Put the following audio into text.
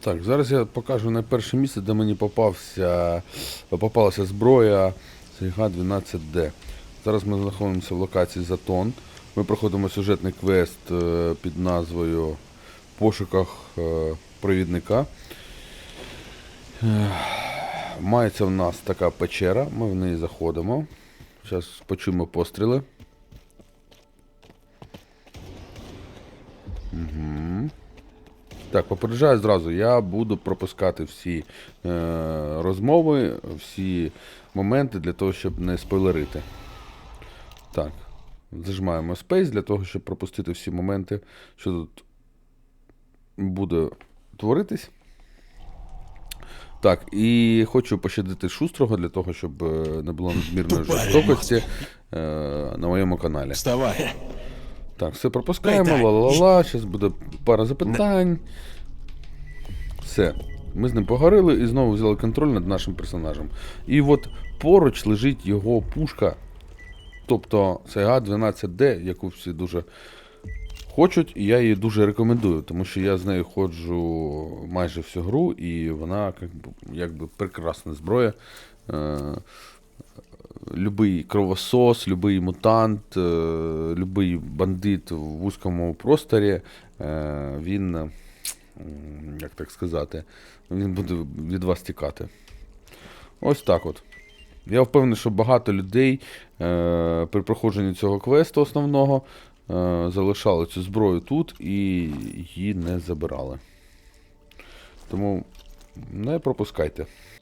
Так, зараз я покажу найперше місце, де мені попався, попалася зброя Сейга 12D. Зараз ми знаходимося в локації Затон. Ми проходимо сюжетний квест е, під назвою В пошуках е, провідника. Е, Мається в нас така печера, ми в неї заходимо. Зараз почуємо постріли. Так, попереджаю зразу, я буду пропускати всі е, розмови, всі моменти для того, щоб не спойлерити. Так, зажимаємо Space для того, щоб пропустити всі моменти, що тут буде творитись. Так, і хочу пощадити шустрого для того, щоб е, не було надмірної жорстокості е, на моєму каналі. Вставай. Так, все пропускаємо, ла-ла-ла, зараз буде пара запитань. Все. Ми з ним поговорили і знову взяли контроль над нашим персонажем. І от поруч лежить його пушка. Тобто Sega 12D, яку всі дуже хочуть, і я її дуже рекомендую, тому що я з нею ходжу майже всю гру, і вона як якби прекрасна зброя. Любий кровосос, любий мутант, е, любий бандит в вузькому просторі, е, він, як так сказати, він буде від вас тікати. Ось так от. Я впевнений, що багато людей е, при проходженні цього квесту основного залишали цю зброю тут і її не забирали. Тому не пропускайте.